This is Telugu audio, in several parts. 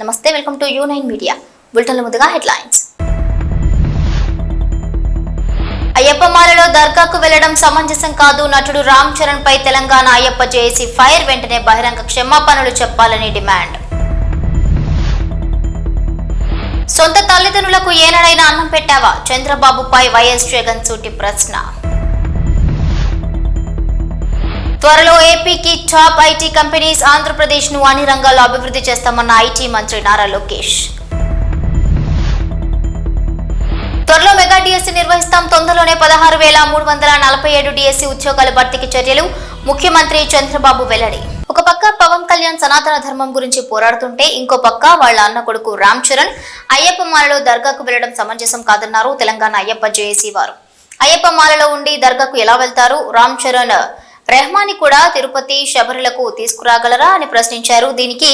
నమస్తే welcome to U nine media. బులెటిన్ల ముందుగా హెడ్లైన్స్. అయ్యప్ప మాలలో దర్గాకు వెళ్ళడం సమంజసం కాదు. నటుడు రామ్ చరణ్ పై తెలంగాణ అయ్యప్ప జేఏసీ ఫైర్ వెంటనే బహిరంగ క్షమాపణలు చెప్పాలని డిమాండ్. సొంత తల్లిదండ్రులకు ఏనాడైనా అన్నం పెట్టావా? చంద్రబాబుపై వైఎస్ జగన్ సూటి ప్రశ్న. త్వరలో ఏపీకి టాప్ ఐటీ కంపెనీస్ ఆంధ్రప్రదేశ్ను అన్ని రంగాల్లో అభివృద్ధి చేస్తామన్న ఐటీ మంత్రి నారా లోకేష్. త్వరలో మెగా డిఎస్సీ నిర్వహిస్తాం. తొందరలోనే పదహారు వేల మూడు వందల నలభై ఏడు డిఎస్సీ ఉద్యోగాల భర్తీకి చర్యలు. ముఖ్యమంత్రి చంద్రబాబు వెల్లడి. ఒక పక్క పవన్ కళ్యాణ్ సనాతన ధర్మం గురించి పోరాడుతుంటే ఇంకో పక్క వాళ్ళ అన్న కొడుకు రామ్ చరణ్ అయ్యప్ప మాలలో దర్గాకు వెళ్ళడం సమంజసం కాదన్నారు తెలంగాణ అయ్యప్ప జేఏసీ వారు. అయ్యప్ప మాలలో ఉండి దర్గాకు ఎలా వెళ్తారు? రామ్ చరణ్ రెహమాని కూడా తిరుపతి శబరులకు తీసుకురాగలరా అని ప్రశ్నించారు. దీనికి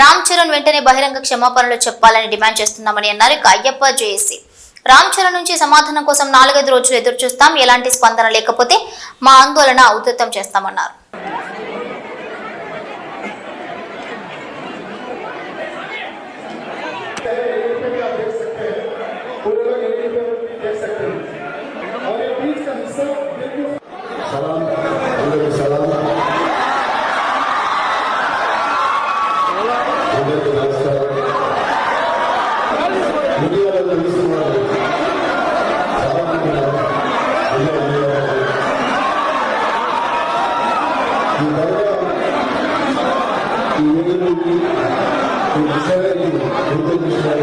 రామ్ చరణ్ వెంటనే బహిరంగ క్షమాపణలు చెప్పాలని డిమాండ్ చేస్తున్నామని అన్నారు ఇక అయ్యప్ప జేఏసీ. రామ్ చరణ్ నుంచి సమాధానం కోసం నాలుగైదు రోజులు ఎదురు చూస్తాం ఎలాంటి స్పందన లేకపోతే మా ఆందోళన ఉధృతం చేస్తామన్నారు సలాం అందరికీ సలాం అందరికీ నమస్కారం మీడియాలో తెలుస్తున్నారు చాలా మంది ఉన్నారు. మీడియా మీడియా వాళ్ళు. ఈ దర్గా ఈ ఊరిలోకి ఈ విషయాన్ని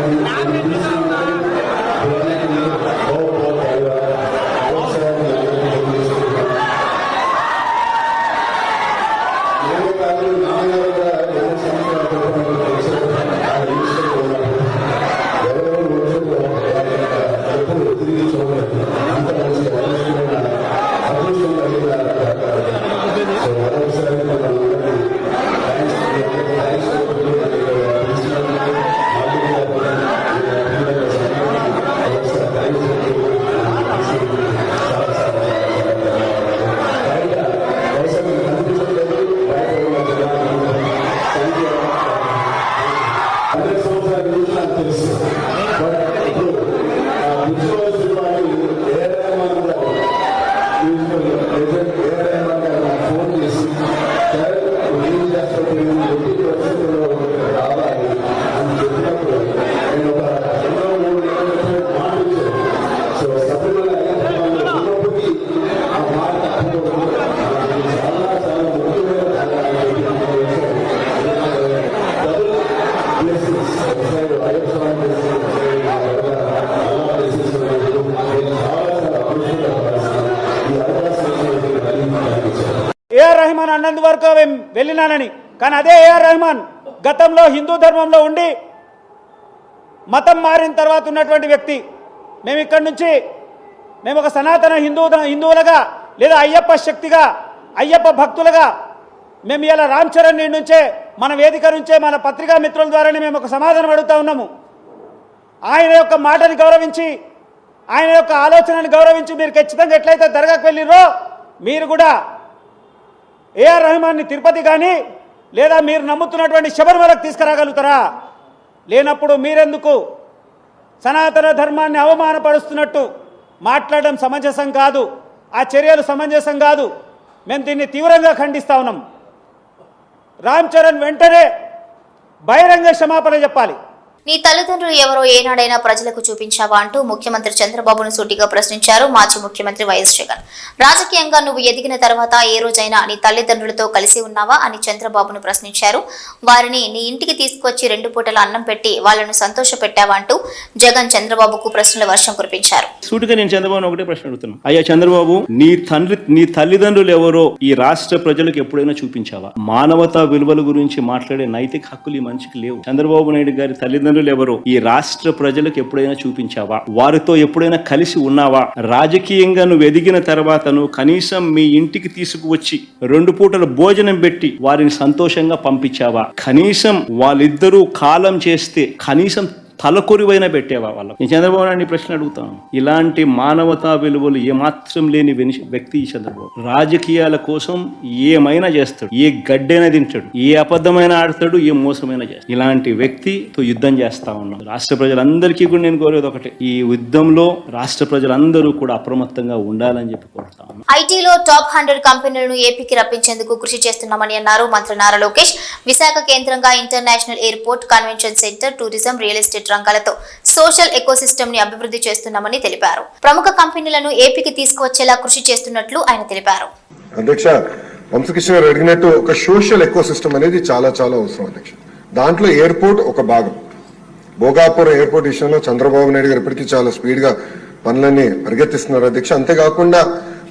వెళ్ళినానని కానీ అదే ఏఆర్ రెహమాన్ గతంలో హిందూ ధర్మంలో ఉండి మతం మారిన తర్వాత ఉన్నటువంటి వ్యక్తి. మేము ఇక్కడి నుంచి మేము ఒక సనాతన హిందూ హిందువులుగా లేదా అయ్యప్ప శక్తిగా అయ్యప్ప భక్తులుగా మేము ఇలా రామ్ చరణ్ నీడి నుంచే మన వేదిక నుంచే మన పత్రికా మిత్రుల ద్వారానే మేము ఒక సమాధానం అడుగుతా ఉన్నాము. ఆయన యొక్క మాటని గౌరవించి ఆయన యొక్క ఆలోచనని గౌరవించి మీరు ఖచ్చితంగా ఎట్లయితే దర్గాకు వెళ్ళిరో మీరు కూడా ఏఆర్ రెహమాన్ని తిరుపతి కానీ లేదా మీరు నమ్ముతున్నటువంటి శబరిమలకు తీసుకురాగలుగుతారా? లేనప్పుడు మీరెందుకు సనాతన ధర్మాన్ని అవమానపరుస్తున్నట్టు మాట్లాడడం సమంజసం కాదు ఆ చర్యలు సమంజసం కాదు. మేము దీన్ని తీవ్రంగా ఖండిస్తా ఉన్నాం. రామ్ చరణ్ వెంటనే బహిరంగ క్షమాపణ చెప్పాలి. నీ తల్లిదండ్రులు ఎవరో ఏనాడైనా ప్రజలకు చూపించావా అంటూ ముఖ్యమంత్రి చంద్రబాబును సూటిగా ప్రశ్నించారు మాజీ ముఖ్యమంత్రి వైఎస్ జగన్. రాజకీయంగా నువ్వు ఎదిగిన తర్వాత ఏ రోజైనా నీ తల్లిదండ్రులతో కలిసి ఉన్నావా అని చంద్రబాబును ప్రశ్నించారు. వారిని నీ ఇంటికి తీసుకొచ్చి రెండు పూటల అన్నం పెట్టి వాళ్ళను సంతోషపెట్టావా అంటూ జగన్ చంద్రబాబుకు ప్రశ్నల వర్షం కురిపించారు. సూటిగా నేను చంద్రబాబు ఒకటే ప్రశ్న అడుగుతున్నా. అయ్యా చంద్రబాబు నీ తండ్రి నీ తల్లిదండ్రులు ఎవరో ఈ రాష్ట్ర ప్రజలకు ఎప్పుడైనా చూపించావా? మానవతా విలువల గురించి మాట్లాడే నైతిక హక్కులు ఈ మనిషికి లేవు. చంద్రబాబు నాయుడు గారి తల్లిదండ్రులు ఎవరు ఈ రాష్ట్ర ప్రజలకు ఎప్పుడైనా చూపించావా? వారితో ఎప్పుడైనా కలిసి ఉన్నావా? రాజకీయంగా నువ్వు ఎదిగిన తర్వాత నువ్వు కనీసం మీ ఇంటికి తీసుకువచ్చి రెండు పూటల భోజనం పెట్టి వారిని సంతోషంగా పంపించావా? కనీసం వాళ్ళిద్దరూ కాలం చేస్తే కనీసం తలకొరివైన పెట్టేవా వాళ్ళకు? నేను చంద్రబాబు నాయుడు ప్రశ్న అడుగుతాను. ఇలాంటి మానవతా విలువలు ఏమాత్రం లేని వ్యక్తి ఈ చంద్రబాబు. రాజకీయాల కోసం ఏమైనా చేస్తాడు. ఏ గడ్డైనా తింటాడు. ఏ అబద్ధమైన ఆడతాడు. ఏ మోసమైనా చేస్తాడు. ఇలాంటి వ్యక్తితో యుద్ధం చేస్తా ఉన్నాం. రాష్ట్ర ప్రజలందరికీ కూడా నేను కోరేది ఒకటి. ఈ యుద్ధంలో రాష్ట్ర ప్రజలందరూ కూడా అప్రమత్తంగా ఉండాలని చెప్పి కోరుతాను ఐటీలో టాప్ హండ్రెడ్ కంపెనీలను ఏపీకి రప్పించేందుకు కృషి చేస్తున్నామని అన్నారు మంత్రి నారా లోకేష్. విశాఖ కేంద్రంగా international airport convention centre tourism real estate రంగాలతో సోషల్ ఎకోసిస్టమ్ని అభివృద్ధి చేస్తున్నామని తెలిపారు. ప్రముఖ కంపెనీలను ఏపీకి తీసుకువచ్చేలా కృషి చేస్తున్నట్లు ఆయన తెలిపారు. అధ్యక్ష వంశకృష్ణ గారు అడిగినట్టు ఒక సోషల్ ఎకోసిస్టమ్ అనేది చాలా చాలా అవసరం అధ్యక్ష. దాంట్లో ఎయిర్పోర్ట్ ఒక భాగం. భోగాపురం ఎయిర్పోర్ట్ విషయంలో చంద్రబాబు నాయుడు గారు ఇప్పటికీ చాలా స్పీడ్గా పనులన్నీ పరిగెత్తిస్తున్నారు అధ్యక్ష. అంతేకాకుండా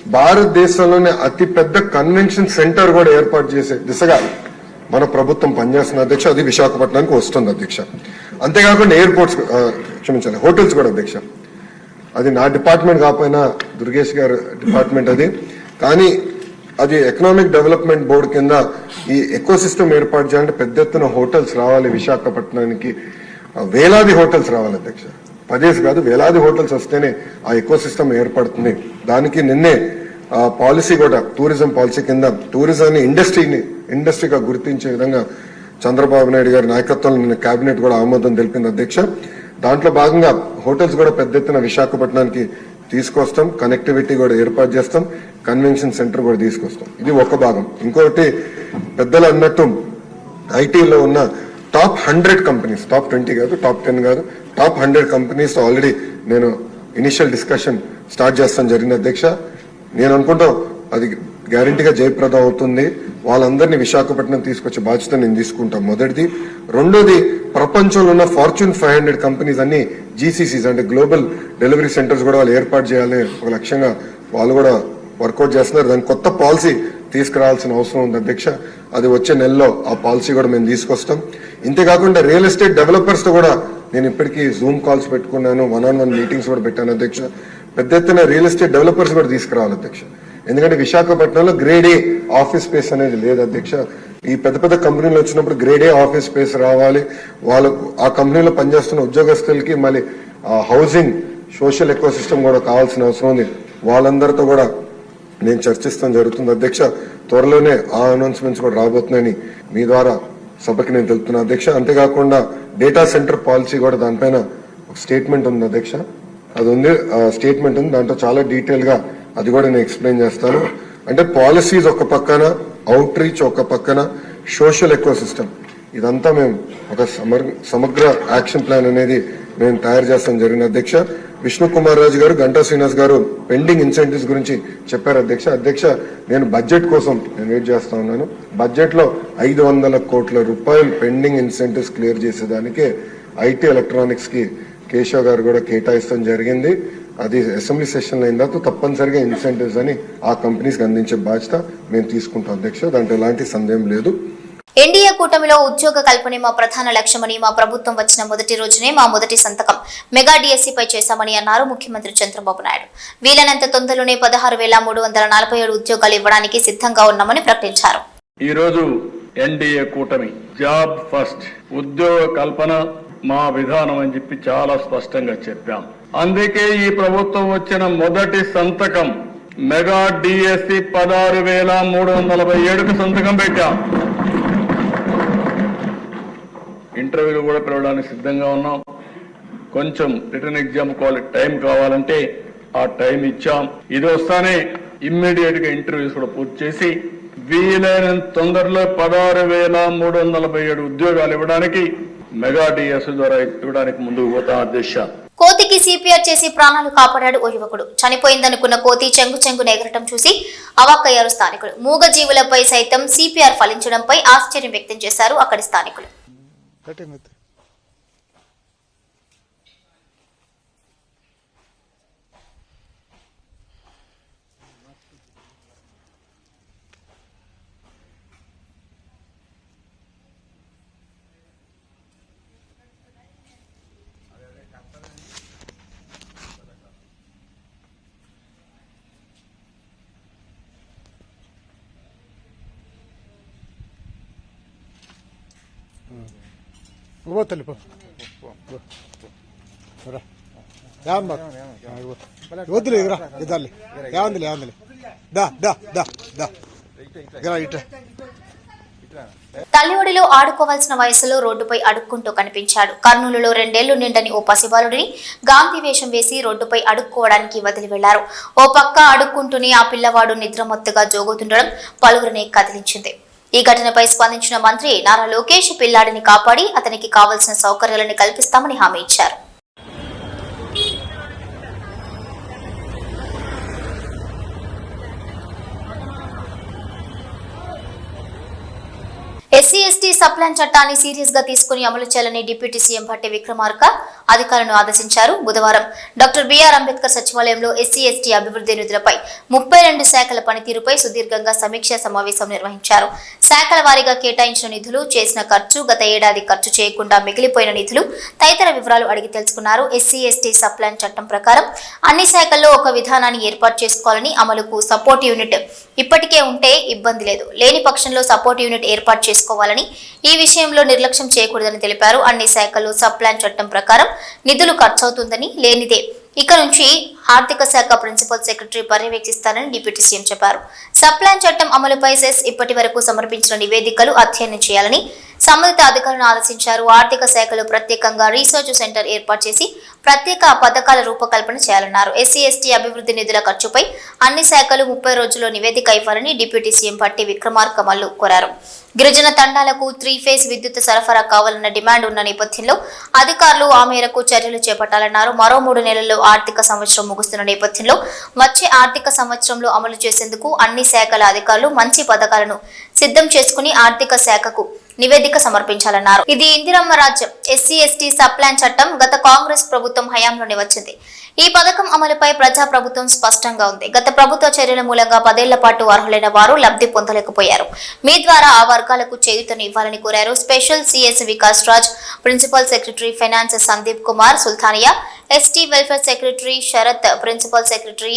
భారతదేశంలోనే అతి పెద్ద కన్వెన్షన్ సెంటర్ కూడా ఏర్పాటు చేసే దిశగా మన ప్రభుత్వం పనిచేస్తున్న అధ్యక్ష. అది విశాఖపట్నానికి వస్తుంది అధ్యక్ష. అంతేకాకుండా ఎయిర్పోర్ట్స్ క్షమించాలి హోటల్స్ కూడా అధ్యక్ష. అది నా డిపార్ట్మెంట్ కాకపోయినా దుర్గేష్ గారు డిపార్ట్మెంట్ అది. కానీ అది ఎకనామిక్ డెవలప్మెంట్ బోర్డు కింద ఈ ఎకో సిస్టమ్ ఏర్పాటు చేయాలంటే పెద్ద ఎత్తున హోటల్స్ రావాలి విశాఖపట్నానికి. వేలాది హోటల్స్ రావాలి అధ్యక్ష. పదేసి కాదు వేలాది హోటల్స్ వస్తేనే ఆ ఎకో సిస్టమ్ ఏర్పడుతుంది. దానికి నిన్నే పాలసీ కూడా టూరిజం పాలసీ కింద టూరిజాన్ని ఇండస్ట్రీని ఇండస్ట్రీగా గుర్తించే విధంగా చంద్రబాబు నాయుడు గారి నాయకత్వంలో నిన్న కేబినెట్ కూడా ఆమోదం తెలిపింది అధ్యక్ష. దాంట్లో భాగంగా హోటల్స్ కూడా పెద్ద ఎత్తున విశాఖపట్నానికి తీసుకొస్తాం. కనెక్టివిటీ కూడా ఏర్పాటు చేస్తాం. కన్వెన్షన్ సెంటర్ కూడా తీసుకొస్తాం. ఇది ఒక భాగం. ఇంకొకటి పెద్దలు అన్నట్టు ఐటీలో ఉన్న top hundred companies top twenty కాదు టాప్ టెన్ కాదు టాప్ హండ్రెడ్ కంపెనీస్ ఆల్రెడీ నేను ఇనిషియల్ డిస్కషన్ స్టార్ట్ చేస్తాను జరిగింది అధ్యక్ష. నేను అనుకుంటా అది గ్యారంటీగా జయప్రదం అవుతుంది. వాళ్ళందరినీ విశాఖపట్నం తీసుకొచ్చే బాధ్యత నేను తీసుకుంటాం. మొదటిది. రెండోది ప్రపంచంలో ఉన్న ఫార్చ్యూన్ ఫైవ్ హండ్రెడ్ కంపెనీస్ అన్ని జీసీసీస్ అంటే గ్లోబల్ డెలివరీ సెంటర్స్ కూడా వాళ్ళు ఏర్పాటు చేయాలని ఒక లక్ష్యంగా వాళ్ళు కూడా వర్కౌట్ చేస్తున్నారు. దాని కొత్త పాలసీ తీసుకురావాల్సిన అవసరం ఉంది అధ్యక్ష. అది వచ్చే నెలలో ఆ పాలసీ కూడా మేము తీసుకొస్తాం. ఇంతేకాకుండా రియల్ ఎస్టేట్ డెవలపర్స్తో కూడా నేను ఇప్పటికీ జూమ్ కాల్స్ పెట్టుకున్నాను వన్ ఆన్ వన్ మీటింగ్స్ కూడా పెట్టాను అధ్యక్ష. పెద్ద ఎత్తున రియల్ ఎస్టేట్ డెవలపర్స్ కూడా తీసుకురావాలి అధ్యక్ష. ఎందుకంటే విశాఖపట్నంలో గ్రేడ్ ఏ ఆఫీస్ స్పేస్ అనేది లేదు అధ్యక్ష. ఈ పెద్ద పెద్ద కంపెనీలు వచ్చినప్పుడు గ్రేడ్ ఏ ఆఫీస్ స్పేస్ రావాలి. వాళ్ళకు ఆ కంపెనీలో పనిచేస్తున్న ఉద్యోగస్తులకి మళ్ళీ హౌసింగ్ సోషల్ ఎకో సిస్టమ్ కూడా కావాల్సిన అవసరం ఉంది. వాళ్ళందరితో కూడా నేను చర్చిస్తాం జరుగుతుంది అధ్యక్ష. త్వరలోనే ఆ అనౌన్స్మెంట్స్ కూడా రాబోతున్నాయని మీ ద్వారా సభకి నేను తెలుపుతున్నా అధ్యక్ష. అంతేకాకుండా డేటా సెంటర్ పాలసీ కూడా దానిపైన ఒక స్టేట్మెంట్ ఉంది అధ్యక్ష. అది ఉంది స్టేట్మెంట్ ఉంది. దాంట్లో చాలా డీటెయిల్గా అది కూడా నేను ఎక్స్ప్లెయిన్ చేస్తాను. అంటే పాలసీస్ ఒక పక్కన అవుట్ రీచ్ ఒక పక్కన సోషల్ ఎకో సిస్టమ్ ఇదంతా మేము ఒక సమర్- సమగ్ర యాక్షన్ ప్లాన్ అనేది మేము తయారు చేస్తాం జరిగిన అధ్యక్ష విష్ణు కుమార్ రాజు గారు గంటా శ్రీనివాస్ గారు పెండింగ్ ఇన్సెంటివ్స్ గురించి చెప్పారు అధ్యక్ష. అధ్యక్ష నేను బడ్జెట్ కోసం నేను వెయిట్ చేస్తా ఉన్నాను. బడ్జెట్లో ఐదు వందల కోట్ల రూపాయలు పెండింగ్ ఇన్సెంటివ్స్ క్లియర్ చేసేదానికే ఐటీ ఎలక్ట్రానిక్స్కి కేశవ్ గారు కూడా కేటాయిస్తాం జరిగింది. అది అసెంబ్లీ సెషన్ అయిన తర్వాత తప్పనిసరిగా ఇన్సెంటివ్స్ అని ఆ కంపెనీస్కి అందించే బాధ్యత మేము తీసుకుంటాం అధ్యక్ష. దాంట్లో ఎలాంటి సందేహం లేదు. ఎన్డీఏ కూటమిలో ఉద్యోగ కల్పనే మా ప్రధాన లక్ష్యమని మా ప్రభుత్వం వచ్చిన మొదటి రోజునే మా మొదటి సంతకం. మెగా డిఎస్సీపై చేశామని అన్నారు ముఖ్యమంత్రి చంద్రబాబు నాయుడు. వీలైనంత తొందరలోనే పదహారు వేల మూడు వందల నలభై ఏడు ఉద్యోగాలు ఇవ్వడానికి సిద్ధంగా ఉన్నామని ప్రకటించారు. ఈ రోజు ఎన్డీఏ కూటమి జాబ్ ఫస్ట్ ఉద్యోగ కల్పన మా విధానం అని చెప్పి చాలా స్పష్టంగా చెప్పాం. అందుకే ఈ ప్రభుత్వం వచ్చిన మొదటి సంతకం మెగా డిఎస్సి పదహారు వేల మూడు వందల నలభై ఏడుకు సంతకం పెట్టాం. ఇంటర్వ్యూలు కూడా పిలవడానికి సిద్ధంగా ఉన్నాం. కొంచెం రిటర్న్ ఎగ్జామ్ క్వాలిటీ టైం కావాలంటే ఆ టైం ఇచ్చాం. ఇది వస్తానే ఇమ్మీడియట్గా ఇంటర్వ్యూస్ కూడా పూర్తి చేసి వీలైనంత తొందరలో పదహారు వేల మూడు వందల నలభై ఏడు ఉద్యోగాలు ఇవ్వడానికి మెగా డిఎస్ ద్వారా ఇవ్వడానికి ముందుకు పోతా అధ్యక్ష కోతికి సిపిఆర్ చేసి ప్రాణాలు కాపాడాడు ఓ యువకుడు. చనిపోయిందనుకున్న కోతి చెంగు చెంగు ఎగరటం చూసి అవాక్కయ్యారు స్థానికులు. మూగ జీవులపై సైతం సిపిఆర్ ఫలించడంపై ఆశ్చర్యం వ్యక్తం చేశారు అక్కడి స్థానికులు. పోతలే పో వద్దులే ఇగరా ఇద్దాలి ఏమందిలే ఏమందిలే దా దా దా దా. ఇగరా ఇట్రా తల్లిఒడిలో ఆడుకోవాల్సిన వయసులో రోడ్డుపై అడుక్కుంటూ కనిపించాడు. కర్నూలులో రెండేళ్ళు నిండని ఓ పసిబాలుడిని గాంధీ వేషం వేసి రోడ్డుపై అడుక్కోవడానికి వదిలి వెళ్ళారు. ఓ పక్క అడుక్కుంటూనే ఆ పిల్లవాడు నిద్రమత్తుగా జోగుతుండడం పలువురిని కదిలించింది. ఈ ఘటనపై స్పందించిన మంత్రి నారా లోకేష్ పిల్లాడిని కాపాడి అతనికి కావలసిన సౌకర్యాలను కల్పిస్తామని హామీ ఇచ్చారు. ఎస్సీ ఎస్టీ సప్లాన్ చట్టాన్ని సీరియస్గా తీసుకుని అమలు చేయాలని డిప్యూటీ సీఎం భట్టి విక్రమార్క అధికారులను ఆదేశించారు. బుధవారం డాక్టర్ బిఆర్ అంబేద్కర్ సచివాలయంలో ఎస్సీ ఎస్టీ అభివృద్ధి నిధులపై ముప్పై రెండు శాఖల పనితీరుపై సుదీర్ఘంగా సమీక్షా సమావేశం నిర్వహించారు. శాఖల వారీగా కేటాయించిన నిధులు చేసిన ఖర్చు గత ఏడాది ఖర్చు చేయకుండా మిగిలిపోయిన నిధులు తదితర వివరాలు అడిగి తెలుసుకున్నారు. ఎస్సీ ఎస్టీ సప్లాన్ చట్టం ప్రకారం అన్ని శాఖల్లో ఒక విధానాన్ని ఏర్పాటు చేసుకోవాలని అమలుకు సపోర్ట్ యూనిట్ ఇప్పటికే ఉంటే ఇబ్బంది లేదు. లేని పక్షంలో సపోర్ట్ యూనిట్ ఏర్పాటు చేసుకోవాలని ఈ విషయంలో నిర్లక్ష్యం చేయకూడదని తెలిపారు. అన్ని శాఖలు సప్లాన్ చట్టం ప్రకారం నిధులు ఖర్చవుతుందని లేనిదే. ఇక నుంచి ఆర్థిక శాఖ ప్రిన్సిపల్ సెక్రటరీ పర్యవేక్షిస్తారని డిప్యూటీ సీఎం చెప్పారు. సప్లాన్ చట్టం అమలుపై సెస్ ఇప్పటి వరకు సమర్పించిన నివేదికలు అధ్యయనం చేయాలని సంబంధిత అధికారులను ఆదేశించారు. ఆర్థిక శాఖలో ప్రత్యేకంగా రీసెర్చ్ సెంటర్ ఏర్పాటు చేసి ప్రత్యేక పథకాల రూపకల్పన చేయాలన్నారు. ఎస్సీ ఎస్టీ అభివృద్ధి నిధుల ఖర్చుపై అన్ని శాఖలు ముప్పై రోజుల్లో నివేదిక ఇవ్వాలని డిప్యూటీ సీఎం పట్టి విక్రమార్క మల్లు కోరారు. గిరిజన తండాలకు త్రీ ఫేజ్ విద్యుత్ సరఫరా కావాలన్న డిమాండ్ ఉన్న నేపథ్యంలో అధికారులు ఆ మేరకు చర్యలు చేపట్టాలన్నారు. మరో మూడు నెలల్లో ఆర్థిక సంవత్సరం ముగుస్తున్న నేపథ్యంలో వచ్చే ఆర్థిక సంవత్సరంలో అమలు చేసేందుకు అన్ని శాఖల అధికారులు మంచి పథకాలను సిద్ధం చేసుకుని ఆర్థిక శాఖకు నివేదిక సమర్పించాలన్నారు. ఇది ఇందిరమ్మ రాజ్యం. ఎస్సీ ఎస్టీ సప్లాన్ చట్టం గత కాంగ్రెస్ ప్రభుత్వం హయాంలోనే వచ్చింది. ఈ పథకం అమలుపై ప్రజా ప్రభుత్వం స్పష్టంగా ఉంది. గత ప్రభుత్వ చర్యల మూలంగా పదేళ్ళ పాటు అర్హులైన వారు లబ్ధి పొందలేకపోయారు. మీ ద్వారా ఆ వర్గాలకు చేయుతను ఇవ్వాలని కోరారు special CS Vikas Raj principal secretary finance Sandeep Kumar Sultania ST welfare secretary Sharath principal secretary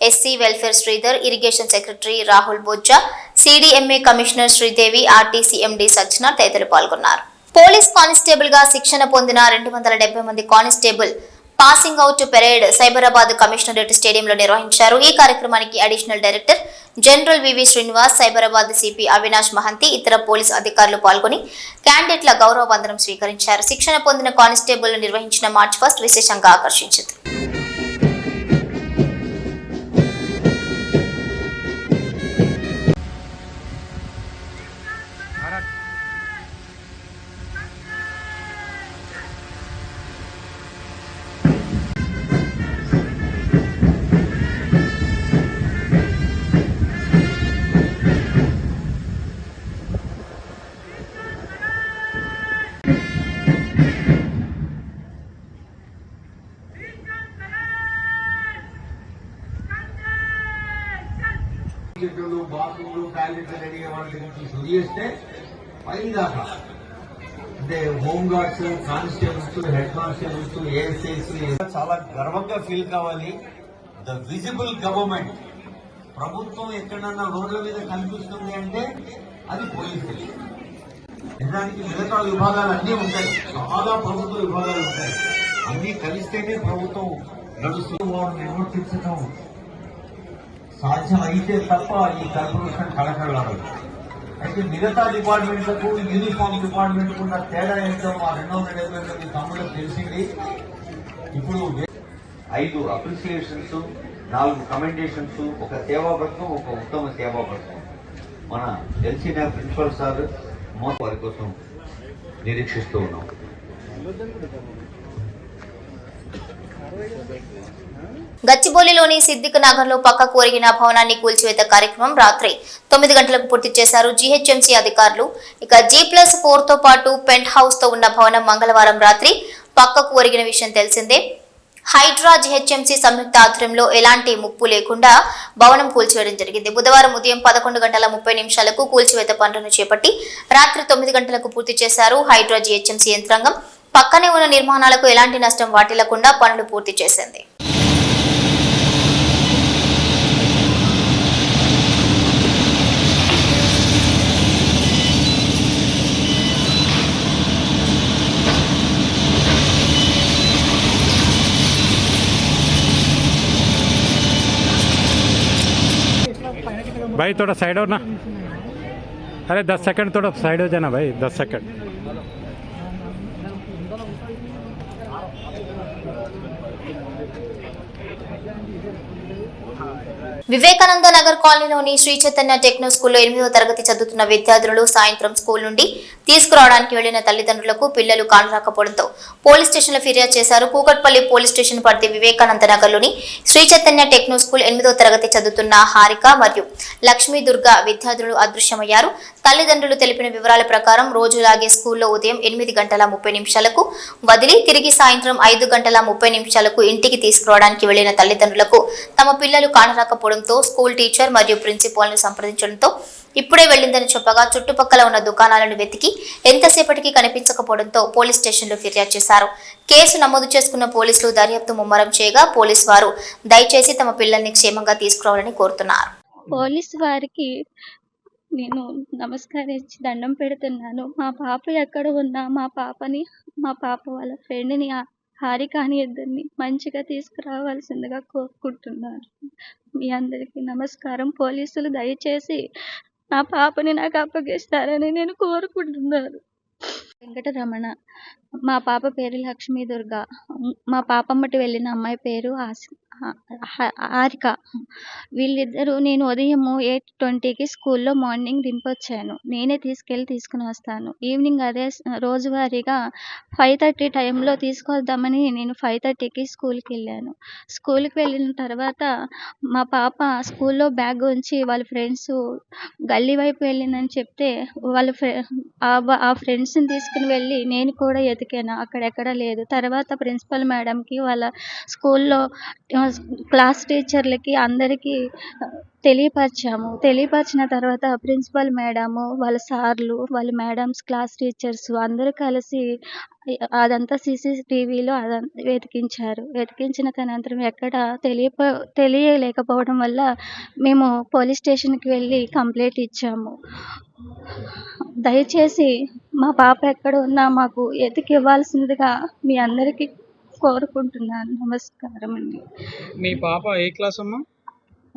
SC welfare Sridhar irrigation secretary Rahul Bojja CDMA commissioner Sridevi RTC MD Sajjana తదితరులు పాల్గొన్నారు. పోలీస్ కానిస్టేబుల్గా శిక్షణ పొందిన రెండు వందల డెబ్బై మంది constable passing out parade Cyberabad commissionerate స్టేడియంలో నిర్వహించారు. ఈ కార్యక్రమానికి additional director general VV Srinivas Cyberabad CP Avinash Mohanty ఇతర పోలీస్ అధికారులు పాల్గొని క్యాండిడేట్ల గౌరవ వందనం స్వీకరించారు. శిక్షణ పొందిన కానిస్టేబుల్ నిర్వహించిన మార్చ్ ఫస్ట్ విశేషంగా ఆకర్షించింది. జిఎస్టే పైదాకా అంటే home guards constables head constables ASIs చాలా గర్వంగా ఫీల్ కావాలి. ద విజిబుల్ గవర్నమెంట్ ప్రభుత్వం ఎక్కడన్నా రోడ్ల మీద కనిపిస్తుంది అంటే అది పోలీసులు. నిజానికి మిగతా విభాగాలు అన్నీ ఉంటాయి. చాలా ప్రభుత్వ విభాగాలు ఉంటాయి. అన్నీ కలిస్తేనే ప్రభుత్వం నడుస్తూ వారు నిర్వర్తించడం సాధ్యం అయితే తప్ప ఈ కార్పొరేషన్ రావాలి అయితే మిగతా డిపార్ట్మెంట్లకు యూనిఫామ్ డిపార్ట్మెంట్ ఉన్న తేడా ఏంటో మా రెండు వందల డెబ్బై మంది తమ్ముళ్ళకి తెలిసింది. ఇప్పుడు ఐదు అప్రిసియేషన్స్ నాలుగు కమెండేషన్స్ ఒక సేవాపథకం ఒక ఉత్తమ సేవాపథకం. మన ఎల్సీనా ప్రిన్సిపల్ సార్ మోత వారి కోసం నిరీక్షిస్తూ ఉన్నాం. గచ్చిబౌలిలోని సిద్దిక్ నగర్లో పక్కకు ఒరిగిన భవనాన్ని కూల్చివేత కార్యక్రమం రాత్రి తొమ్మిది గంటలకు పూర్తి చేశారు జీహెచ్ఎంసీ అధికారులు. ఇక జీ ప్లస్ ఫోర్తో పాటు పెంట్ హౌస్తో ఉన్న భవనం మంగళవారం రాత్రి పక్కకు ఒరిగిన విషయం తెలిసిందే. హైడ్రా జిహెచ్ఎంసీ సంయుక్త ఆధ్వర్యంలో ఎలాంటి ముప్పు లేకుండా భవనం కూల్చివేయడం జరిగింది. బుధవారం ఉదయం పదకొండు గంటల ముప్పై నిమిషాలకు కూల్చివేత పనులను చేపట్టి రాత్రి తొమ్మిది గంటలకు పూర్తి చేశారు హైడ్రా జిహెచ్ఎంసీ యంత్రాంగం. పక్కనే ఉన్న నిర్మాణాలకు ఎలాంటి నష్టం వాటిల్లకుండా పనులు పూర్తి చేసింది. भाई थोड़ा साइड हो ना अरे दस सेकंड थोड़ा साइड हो जाना भाई दस सेकंड వివేకానంద నగర్ కాలనీలోని శ్రీ చైతన్య టెక్నో స్కూల్లో ఎనిమిదో తరగతి చదువుతున్న విద్యార్థులు సాయంత్రం స్కూల్ నుండి తీసుకురావడానికి వెళ్ళిన తల్లిదండ్రులకు పిల్లలు కానరాకపోవడంతో పోలీస్ స్టేషన్లో ఫిర్యాదు చేశారు. కూకట్పల్లి పోలీస్ స్టేషన్ పరిధి వివేకానంద నగర్లోని శ్రీ చైతన్య టెక్నో స్కూల్ ఎనిమిదో తరగతి చదువుతున్న హారిక మరియు లక్ష్మీ దుర్గా విద్యార్థులు అదృశ్యమయ్యారు. తల్లిదండ్రులు తెలిపిన వివరాల ప్రకారం రోజులాగే స్కూల్లో ఉదయం ఎనిమిది గంటల ముప్పై నిమిషాలకు వదిలి తిరిగి సాయంత్రం ఐదు గంటల ముప్పై నిమిషాలకు ఇంటికి తీసుకురావడానికి వెళ్ళిన తల్లిదండ్రులకు తమ పిల్లలు కానరాకపోవడంతో స్కూల్ టీచర్ మరియు ప్రిన్సిపాల్ని సంప్రదించడంతో ఇప్పుడే వెళ్ళిందని చెప్పగా చుట్టుపక్కల ఉన్న దుకాణాలను వెతికి ఎంతసేపటికి కనిపించకపోవడంతో పోలీస్ స్టేషన్లో ఫిర్యాదు చేశారు. కేసు నమోదు చేసుకున్న పోలీసులు దర్యాప్తు ముమ్మరం చేయగా పోలీస్ వారు దయచేసి తమ పిల్లల్ని క్షేమంగా తీసుకురావాలని కోరుతున్నారు. పోలీస్ వారికి నేను నమస్కరించి దండం పెడుతున్నాను. మా పాప ఎక్కడ ఉన్నా మా పాపని మా పాప వాళ్ళ ఫ్రెండ్ని హారికాని ఇద్దరిని మంచిగా తీసుకురావాల్సిందిగా కోరుకుంటున్నాను మీ అందరికీ నమస్కారం. పోలీసులు దయచేసి నా పాపని నాకు అప్పగిస్తారని నేను కోరుకుంటున్నాను వెంకటరమణ మా పాప పేరు లక్ష్మీ దుర్గ మా పాపమ్మటి వెళ్ళిన అమ్మాయి పేరు ఆసి హారిక. వీళ్ళిద్దరూ నేను ఉదయము ఎయిట్ ట్వంటీకి స్కూల్లో మార్నింగ్ దింపొచ్చాను. నేనే తీసుకెళ్ళి తీసుకుని వస్తాను. ఈవినింగ్ అదే రోజువారీగా ఫైవ్ థర్టీ టైంలో తీసుకొద్దామని నేను ఫైవ్ థర్టీకి స్కూల్కి వెళ్ళాను స్కూల్కి వెళ్ళిన తర్వాత మా పాప స్కూల్లో బ్యాగ్ ఉంచి వాళ్ళ ఫ్రెండ్స్ గల్లీ వైపు వెళ్ళిందని చెప్తే వాళ్ళ ఫ్రె ఆ ఫ్రెండ్స్ని తీసుకుని వెళ్ళి నేను కూడా ఎతికాను. అక్కడెక్కడ లేదు. తర్వాత ప్రిన్సిపల్ మేడంకి వాళ్ళ స్కూల్లో క్లాస్ టీచర్లకి అందరికీ తెలియపరిచాము. తెలియపరిచిన తర్వాత ప్రిన్సిపల్ మేడము వాళ్ళ సార్లు వాళ్ళ మేడమ్స్ క్లాస్ టీచర్స్ అందరూ కలిసి అదంతా సీసీటీవీలో అదంతా వెతికించారు. వెతికించిన అనంతరం ఎక్కడ తెలియ తెలియలేకపోవడం వల్ల మేము పోలీస్ స్టేషన్కి వెళ్ళి కంప్లైంట్ ఇచ్చాము. దయచేసి మా పాప ఎక్కడ ఉన్నా మాకు ఎతికి ఇవ్వాల్సిందిగా మీ అందరికీ కోరుకుంటున్నాను. నమస్కారం అండి మీ పాప ఏ క్లాస్ అమ్మా?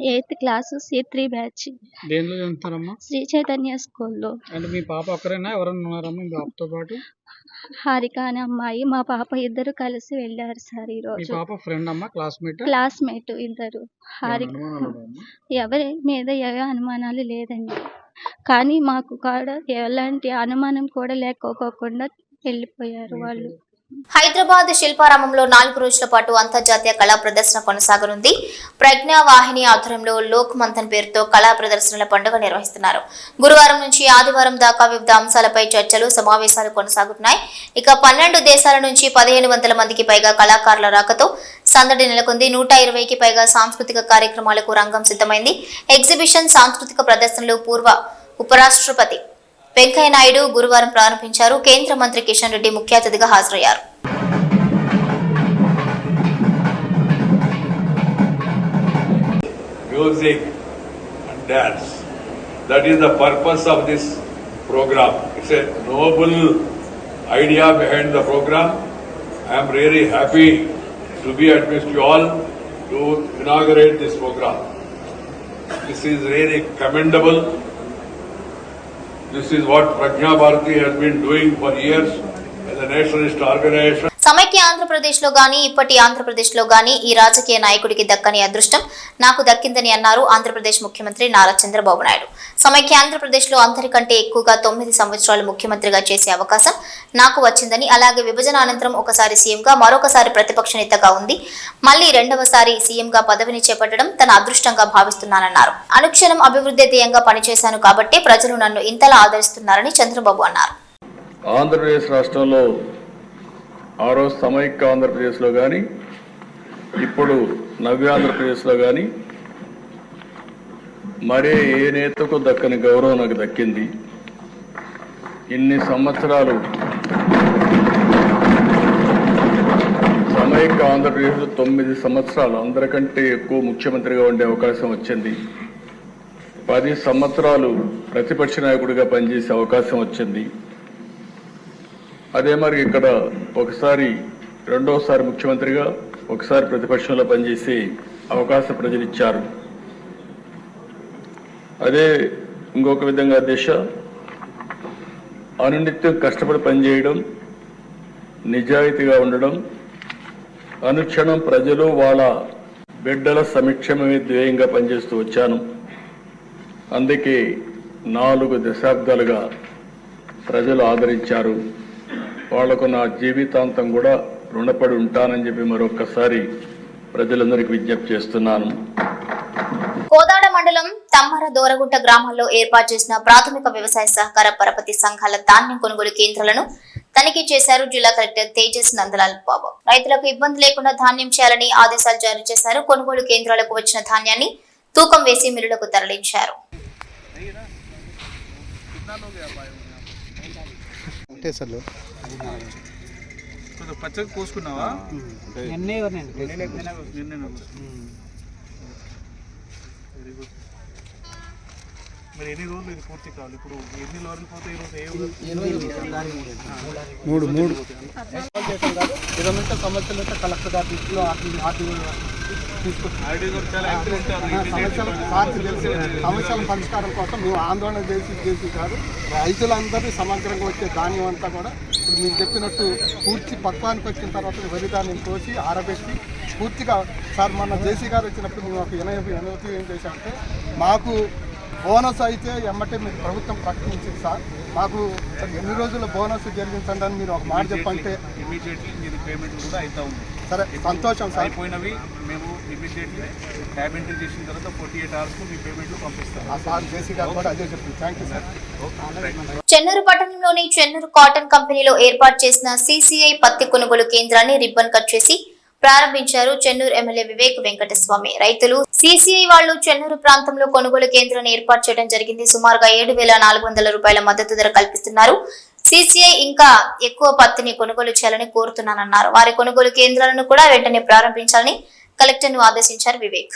Eighth class C three batch. దేనిలో చదువుతారమ్మా? శ్రీ చైతన్య స్కూల్లో. అంటే మీ పాప ఒక్కరేనా? ఎవరైనా ఉన్నారమ్మా మీ పాపతో పాటు? హారిక అనే అమ్మాయి మా పాప ఇద్దరు కలిసి వెళ్ళారు సార్ మీ ఈరోజు పాప ఫ్రెండ్ అమ్మా? క్లాస్మేట్ క్లాస్మేట్ ఇద్దరు. హారిక ఎవరి మీద ఏ అనుమానాలు లేదండి. కానీ మాకు కూడా ఎలాంటి అనుమానం కూడా లేకపోకుండా వెళ్ళిపోయారు వాళ్ళు. హైదరాబాద్ శిల్పారామంలో నాలుగు రోజుల పాటు అంతర్జాతీయ కళా ప్రదర్శన కొనసాగనుంది. ప్రజ్ఞావాహిని ఆధ్వర్యంలో లోక్ మంథన్ పేరుతో కళా ప్రదర్శనల పండుగ నిర్వహిస్తున్నారు. గురువారం నుంచి ఆదివారం దాకా వివిధ అంశాలపై చర్చలు సమావేశాలు కొనసాగుతున్నాయి. ఇక పన్నెండు దేశాల నుంచి పదిహేను వందల మందికి పైగా కళాకారుల రాకతో సందడి నెలకొంది. నూట ఇరవైకి పైగా సాంస్కృతిక కార్యక్రమాలకు రంగం సిద్ధమైంది. ఎగ్జిబిషన్ సాంస్కృతిక ప్రదర్శనలు పూర్వ ఉపరాష్ట్రపతి వెంకయ్య నాయుడు గురువారం ప్రారంభించారు కేంద్ర మంత్రి కిషన్ రెడ్డి ముఖ్య అతిథిగా హాజరయ్యారు music and dance. That is the purpose of this program. It's a noble idea behind the program. I am really happy to be amidst you all to inaugurate this program. This is really commendable. This is what Prajna Bharati has been doing for years as a nationalist organization. సమైక్య ఆంధ్రప్రదేశ్లో గాని ఇప్పటి ఆంధ్రప్రదేశ్లో గాని ఈ రాజకీయ నాయకుడికి దక్కని అదృష్టం నాకు దక్కిందని అన్నారు ఆంధ్రప్రదేశ్ ముఖ్యమంత్రి నారా చంద్రబాబు నాయుడు. సమైక్య ఆంధ్రప్రదేశ్లో అందరికంటే ఎక్కువగా తొమ్మిది సంవత్సరాలు ముఖ్యమంత్రిగా చేసే అవకాశం నాకు వచ్చిందని అలాగే విభజన అనంతరం ఒకసారి సీఎంగా మరొకసారి ప్రతిపక్ష నేతగా ఉంది మళ్ళీ రెండవసారి సీఎంగా పదవిని చేపట్టడం తన అదృష్టంగా భావిస్తున్నానన్నారు. అనుక్షణం అభివృద్ధి ధ్యేయంగా పనిచేశాను కాబట్టి ప్రజలు నన్ను ఇంతలా ఆదరిస్తున్నారని చంద్రబాబు అన్నారు. ఆంధ్రప్రదేశ్ రాష్ట్రంలో ఆ రోజు సమైక్య ఆంధ్రప్రదేశ్లో కానీ ఇప్పుడు నవ్య ఆంధ్రప్రదేశ్లో కానీ మరే ఏ నేతకు దక్కని గౌరవం నాకు దక్కింది? ఇన్ని సంవత్సరాలు సమైక్య ఆంధ్రప్రదేశ్లో తొమ్మిది సంవత్సరాలు అందరికంటే ఎక్కువ ముఖ్యమంత్రిగా ఉండే అవకాశం వచ్చింది. పది సంవత్సరాలు ప్రతిపక్ష నాయకుడిగా పనిచేసే అవకాశం వచ్చింది. అదే మరి ఇక్కడ ఒకసారి రెండోసారి ముఖ్యమంత్రిగా ఒకసారి ప్రతిపక్షంలో పనిచేసే అవకాశం ప్రజలు ఇచ్చారు అదే ఇంకొక విధంగా దిశ అనునిత్యం కష్టపడి పనిచేయడం నిజాయితీగా ఉండడం అనుక్షణం ప్రజలు వాళ్ళ బిడ్డల సంక్షేమమే ధ్యేయంగా పనిచేస్తూ వచ్చాను. అందుకే నాలుగు దశాబ్దాలుగా ప్రజలు ఆదరించారు. వాళ్ళకు నా జీవితాంతం కూడా రుణపడి ఉంటానని చెప్పి మరొక్కసారి ప్రజలందరికీ విజ్ఞప్తి చేస్తున్నాను. కోదాడ మండలం తమ్మర దోరగుంట గ్రామాల్లో ఏర్పాటు చేసిన ప్రాథమిక వ్యవసాయ సహకార పరపతి సంఘాల ధాన్యం కొనుగోలు కేంద్రాలను తనిఖీ చేశారు జిల్లా కలెక్టర్ తేజస్ నందలాల్ బాబు. రైతులకు ఇబ్బంది లేకుండా ధాన్యం చేయాలని ఆదేశాలు జారీ చేశారు. కొనుగోలు కేంద్రాలకు వచ్చిన ధాన్యాన్ని తూకం వేసి మిల్లులకు తరలించారు. టేసర్లు పచ్చగా కోసుకున్నావా? మరి ఎన్ని రోజులు ఇది పూర్తి కావాలి? ఇప్పుడు ఎన్ని రోజులు పోతే ఈ రోజు? ఏ మూడు మూడు ఏదైనా సమస్యలు అయితే కలెక్టర్ గారి దృష్టిలో సమస్యల పరిష్కారం కోసం మేము ఆందోళన చేసి చేసి కాదు. రైతులందరినీ సమగ్రంగా వచ్చే ధాన్యం అంతా కూడా ఇప్పుడు మీరు చెప్పినట్టు పూర్తి పక్వానికి వచ్చిన తర్వాత వరి ధాన్యం కోసి ఆరబెట్టి పూర్తిగా సార్ మొన్న జేసీ గారు వచ్చినప్పుడు మేము ఒక ఎనభై ఎనభై ఏం చేశామంటే మాకు బోనస్ అయితే ఎమ్మటే మీరు ప్రభుత్వం ప్రకటించింది సార్. మాకు ఎన్ని రోజుల బోనస్ జరిగించండి అని మీరు ఒక మాట చెప్పంటే ఇమీడియట్లీ మీరు పేమెంట్ కూడా అవుతా ఉంది. సరే సంతోషం సార్. అయిపోయినవి మేము ఇమీడియట్లీ ఎంట్రీ చేసిన తర్వాత ఫార్టీ ఎయిట్ అవర్స్ మీ పేమెంట్లు పంపిస్తాం ఆ సార్ జేసీ గారు కూడా అదే చెప్పింది థ్యాంక్ యూ సార్ చెన్నూరు పట్టణంలోని చెన్నూరు కాటన్ కంపెనీలో ఏర్పాటు చేసిన సీసీఐ పత్తి కొనుగోలు కేంద్రాన్ని రిబ్బన్ కట్ చేసి ప్రారంభించారు చెన్నూరు ఎమ్మెల్యే వివేక్ వెంకటస్వామి. రైతులు సీసీఐ వాళ్ళు చెన్నూరు ప్రాంతంలో కొనుగోలు కేంద్రాన్ని ఏర్పాటు చేయడం జరిగింది. సుమారుగా ఏడు వేల నాలుగు వందల రూపాయల మద్దతు ధర కల్పిస్తున్నారు. సీసీఐ ఇంకా ఎక్కువ పత్తిని కొనుగోలు చేయాలని కోరుతున్నానన్నారు. వారి కొనుగోలు కేంద్రాలను కూడా వెంటనే ప్రారంభించాలని కలెక్టర్ను ఆదేశించారు వివేక్.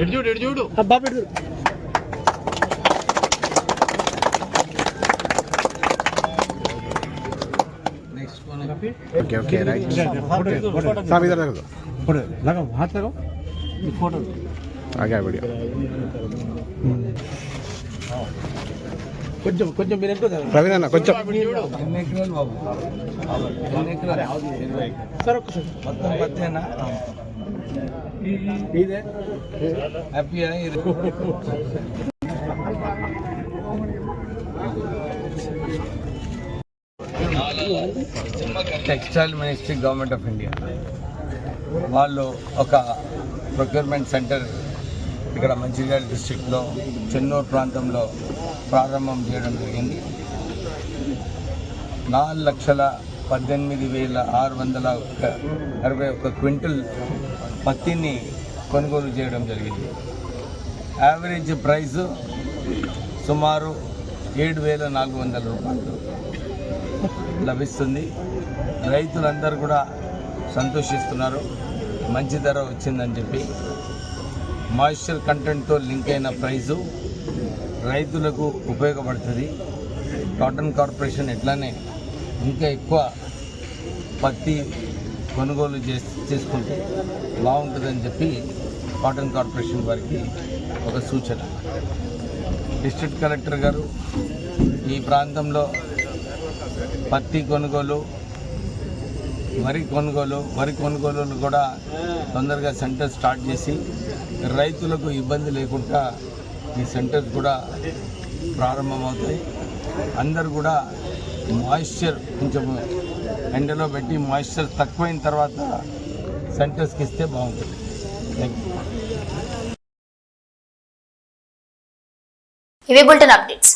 ఎడ్జూడు ఎడ్జూడు అబ్బా పెడు ఓకే ಓಕೆ ರೈಟ್ ಸಾಮ್ ಇದರ ತೆಗೆದು. ಫೋಟೋ ಲಗ ಹಾತ್ ಲಗ ಫೋಟೋ ಆಗ ವಿಡಿಯೋ కొంచెం కొంచెం మీరు ఎంత ప్రవీణ్ అన్న కొంచెం సార్ ఒక్కసారి మొత్తం పత్తేనా ఇదే హ్యాపీయా textile ministry government of India వాళ్ళు ఒక ప్రొక్యూర్మెంట్ సెంటర్ ఇక్కడ మంచిర్యాల డిస్టిక్లో చెన్నూరు ప్రాంతంలో ప్రారంభం చేయడం జరిగింది. నాలుగు లక్షల పద్దెనిమిది వేల ఆరు వందల అరవై ఒక క్వింటల్ పత్తిని కొనుగోలు చేయడం జరిగింది. యావరేజ్ ప్రైస్ సుమారు ఏడు వేల నాలుగు వందల రూపాయలు. లభిస్తుంది. రైతులందరూ కూడా సంతోషిస్తున్నారు. మంచి ధర వచ్చిందని చెప్పి. మాయిశ్చర్ కంటెంట్తో లింక్ అయిన ప్రైజు రైతులకు ఉపయోగపడుతుంది. కాటన్ కార్పొరేషన్ ఎట్లానే ఇంకా ఎక్కువ పత్తి కొనుగోలు చేసుకుంటే బాగుంటుందని చెప్పి కాటన్ కార్పొరేషన్ వారికి ఒక సూచన. డిస్ట్రిక్ట్ కలెక్టర్ గారు ఈ ప్రాంతంలో పత్తి కొనుగోలు వరి కొనుగోలు వరి కొనుగోలు కూడా తొందరగా సెంటర్ స్టార్ట్ చేసి రైతులకు ఇబ్బంది లేకుండా ఈ సెంటర్స్ కూడా ప్రారంభమవుతాయి. అందరు కూడా మాయిశ్చర్ కొంచెం ఎండలో పెట్టి మాయిశ్చర్ తక్కువైన తర్వాత సెంటర్స్కి ఇస్తే బాగుంటుంది. థ్యాంక్ యూ ఇవి బులెటిన్ అప్డేట్స్.